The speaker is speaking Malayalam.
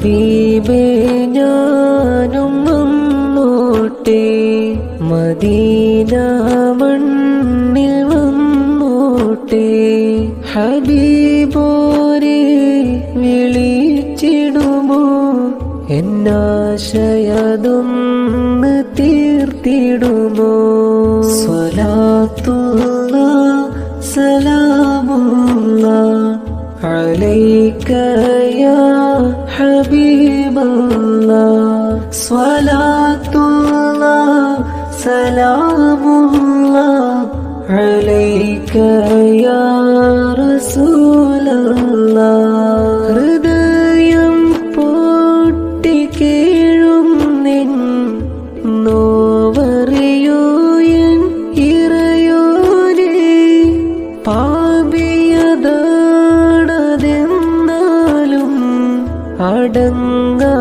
ഹബീബേ ഞാനും മമ്മൂട്ടി. മദീന മണ്ണിൽ മമ്മൂട്ടി. ഹബീബോരെ വിളിച്ചിടുമോ? എന്നാശയതൊന്ന് തീർത്തിടുമോ? സ്വലാത്തുള്ള സലാമുള്ള عليك يا حبيب الله صلاة الله سلام الله عليك يا رسول الله ഹൃദയം പൊട്ടിക്കേഴും നിൻ നോവറിയോ എൻ ഇറയോനെ അടങ്ങാ